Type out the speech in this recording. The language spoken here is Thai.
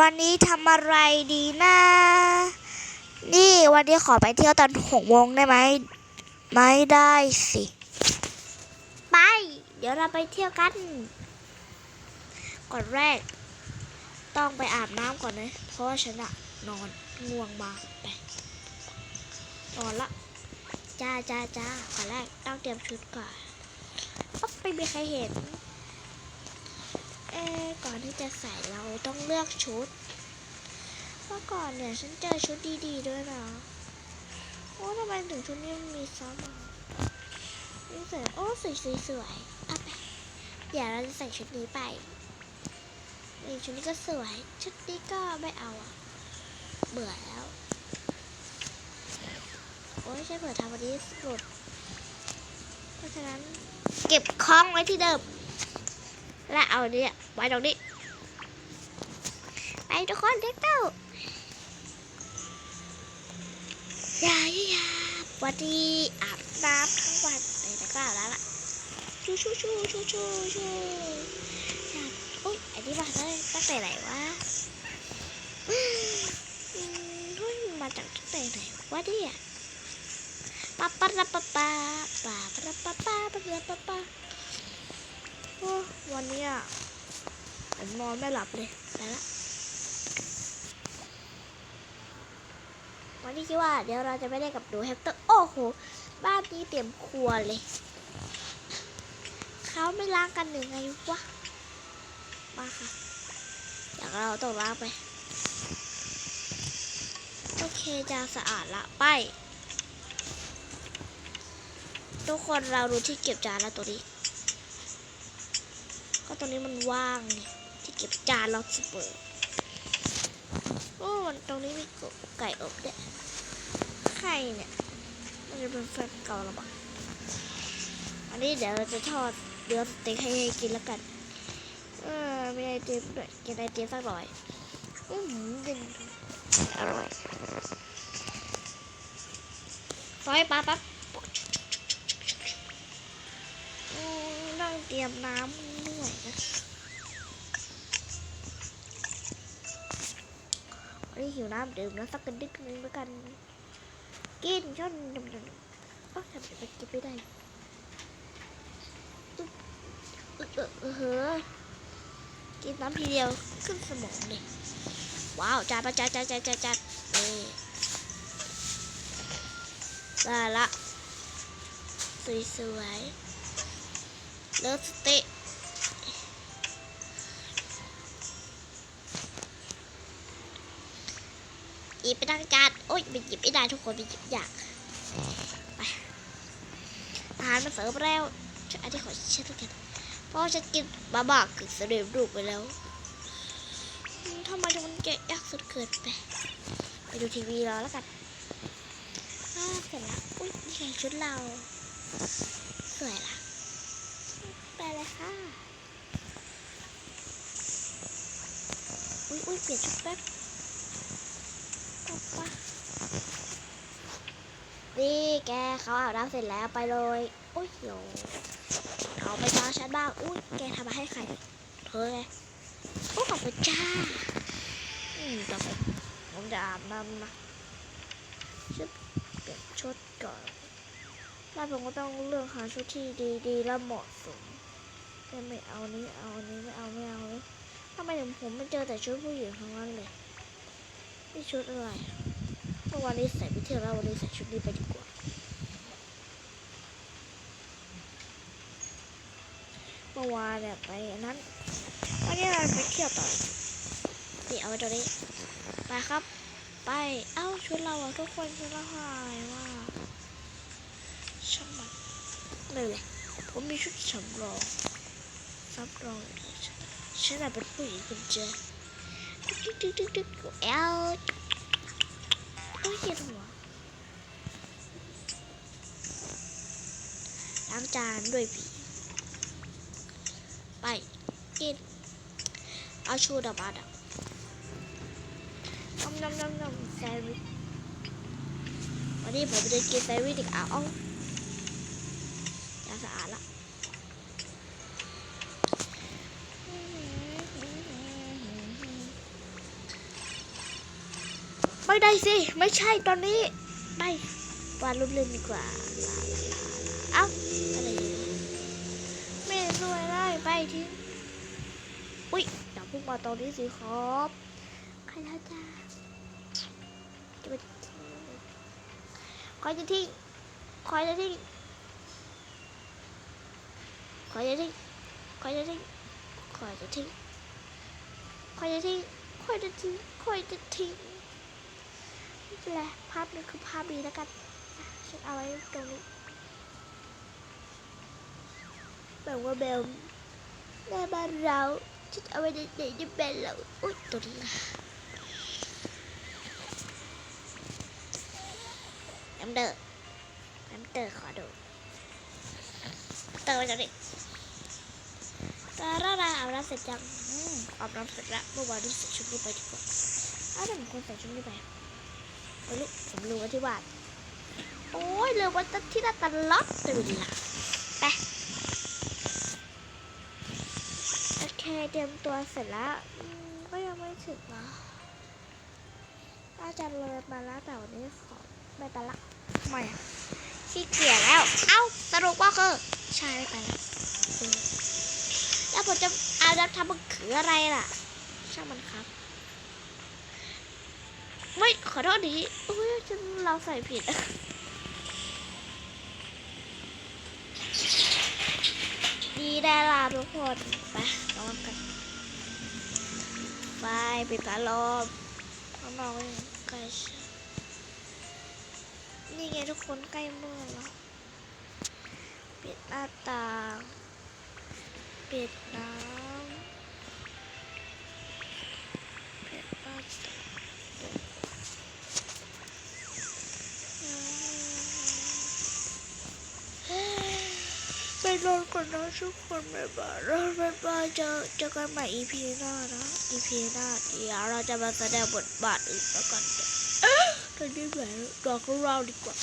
วันนี้ทำอะไรดีนะ นี่วันนี้ขอไปเที่ยวตอนหกโมงได้ไหม ไม่ได้สิ ไป เดี๋ยวเราไปเที่ยวกัน ก่อนแรก ต้องไปอาบน้ำก่อนนะ เพราะว่าฉันอะนอนง่วงมากไปนอนละจ้าจ้าจ้าก่อนแรกต้องเตรียมชุดก่อนปั๊บไม่มีใครเห็นเอ๊ะก่อน ที่จะใส่เราต้องเลือกชุด เมื่อก่อนเนี่ยฉันเจอชุดดีๆด้วยนะโอ้ทำไมถึงชุดนี้มันมีซ้ำอะนี่สวยโอ้สวยสวยสวยเอาไปเดี๋ยวเราจะใส่ชุดนี้ไปนี่ชุดนี้ก็สวย ชุดนี้ก็ไม่เอาอะ เบื่อแล้ว โอ้ยฉันเบื่อทำวันนี้หลุด เพราะฉะนั้นเก็บคล้องไว้ที่เดิม และเอาเนี่ยไว้ตรงนี้ ทุกคนเด็กเต้ายาอย่าวันนี้อาบน้ำทั้งวันเลยแต่ก็อาบแล้วล่ะชูชูชูชูชูชูอยากอุ้ยอันนี้มาตั้งแต่ไหนวะเฮ้ยมาจากตั้งแต่ไหนวะเนี่ยปะปะระปะปะปะปะระปะปะปะระปะปะวันนี้อะนอนไม่หลับเลยไปละ วันนี้คิดว่าเดี๋ยวเราจะไม่ได้กับหนูแฮมสเตอร์ โอ้โห บ้านนี้เตรียมครัวเลย เขาไม่ล้างกันหรือไงวะ มาค่ะ อยากเราต้องล้างไป โอเคจานสะอาดละไปทุกคนเราดูที่เก็บจานแล้วตัวนี้ ก็ตรงนี้มันว่างที่เก็บจานเราสเปอร์ อ้มันตรงนี้มีไก่อบด้วยไข่เนี่ย มันจะเป็นแฟนเก่าหรือเปล่าอันนี้เดี๋ยวเราจะทอดเดี๋ยวสเต็กให้กินแล้วกัน เออมีไอติมด้วยกินไอติมสักหน่อย อือหือเป็นอร่อยซอยปลาปั๊บต้องเตรียมน้ำเหนื่อยนะ นี้หิวน้ำดื่มน้ำสักกระดึกนึงแล้วกัน กินจนดมดมโอ้ทำไมมันกินไม่ได้ตุ๊บเออเออเออเฮ้อกินน้ำทีเดียวขึ้นสมองเลยว้าวจานมาจานจานจานจานจานนี่ได้ละสวยสวยๆเลิศสเต๊ะอีกไปตั้งจานโอ๊ยไปหยิบไม่ได้ทุกคนไปหยิบอยากไปอาหารมาเสร์ฟแล้วช่วยอันนี้ขอเช็ดกันเพราะว่าฉันกินบาบากกึ่งสำเร็จรูปไปแล้วทำไมมันแกะยากสุดเกินไปไปดูทีวีรอแล้วกันอ่าเสร็จแล้วอุ้ยนี่ไงชุดเราสวยละไปเลยค่ะอุ้ยอุ้ยเปลี่ยนชุดแบป๊บปะ นี่แกเขาอาบน้ำเสร็จแล้วไปเลยอุ้ยโยเอาไปตาฉันบ้างอุ้ยแกทำมาให้ใครเธอไงโอ้ขอบคุณจ้าอืมต่อไปผมจะอาบน้ำนะชุดเปลี่ยนชุดก่อนแล้วผมก็ต้องเลือกหาชุดที่ดีๆและเหมาะสมแต่ไม่เอานี้เอาอันนี้ไม่เอาไม่เอาเลยทำไมถึงผมไม่เจอแต่ชุดผู้หญิงทั้งนั้นเลยนี่ชุดอะไร เมื่อวานนี้ใส่ไปเที่ยวแล้ววันนี้ใส่ชุดนี้ไปดีกว่าเมื่อวานเนี่ยไปนั้นวันนี้เราไปเที่ยวต่อนี่เอาไว้ตรงนี้ไปครับ ไปเอ้าชุดเราอะทุกคนชุดเราหายว่าช่างมันเลยเลยผมมีชุดสำรองสำรองอยู่ด้วยฉันน่ะเป็นผู้หญิงกุญแจดึกดึกดึกดึกดึกเอล โอ้เจ็นหัวล้างจานด้วยผีไปกินเอาชูดับอาดับน้ำน้ำน้ำน้ำแซนด์วิชวันนี้ผมจะกินแซนด์วิชอีกอะเอ้าจะสะอาดละ ไม่ได้สิ ไม่ใช่ตอนนี้ไม่วาดรูปเล่นดีกว่า เอ้า อะไรไม่สวยได้ไปทิ้งอุ้ยอย่าเพุ่งมาตรงนี้สิครับใครท่าจ้าจะไปคอยจะทิ้งคอยจะทิ้งคอยจะทิ้งคอยจะทิ้งคอยจะทิ้งคอยจะทิ้งคอยจะทิ้งคอยจะทิ้ง ไม่เป็นไรภาพนี้คือภาพดีแล้วกันฉันเอาไว้ตรงนี้แบบว่าเบลแม่บ้านเราฉันเอาไว้ในไหนเป็นเราอุ้ยตัวนี้นะน้ำเดือดน้ำเดือดขอดูเติมไปจากนี้ตาราราอาบน้ำเสร็จยังอืมอาบน้ำเสร็จแล้วเมื่อวานนี้ใส่ชุดนี้ไปดีกว่าอ้าวแต่ผมควรใส่ชุดนี้ไป ไม่รู้ผมรู้ว่าที่บ้านโอ้ยเร็วกว่าที่น่าตลอดตื่นละไปโอเคเตรียมตัวเสร็จแล้วอืมก็ยังไม่ถึงนะน่าจะเลยมาแล้วแต่วันนี้ขอไม่ไปละทำไมอะขี้เกียจแล้ว เอ้าสรุปว่าคือใช่ไม่ไปแล้วอืมแล้วผมจะเอาจะทำมันคืออะไรล่ะ ช่างมันครับ ไม่ขอโทษดีอุ้ยฉันเราใส่ผิดดีได้ล่ะทุกคนไปนอนกันไปปิดตาลมข้างนอกใกล้ชนี่ไงทุกคนใกล้มืดแล้วปิดหน้าต่างปิดน้ำปิดหน้าต่างไปนอน กคนนะทุกคนบ๊ายบายแล้วบ๊ายบายเจอเจอกันใหม่ EP หน้านะ EP หน้าเดี๋ยวเราจะมาแสดงบทบาทอื่นแล้วกันตอนนี้แบบรอเขาเราดีกว่า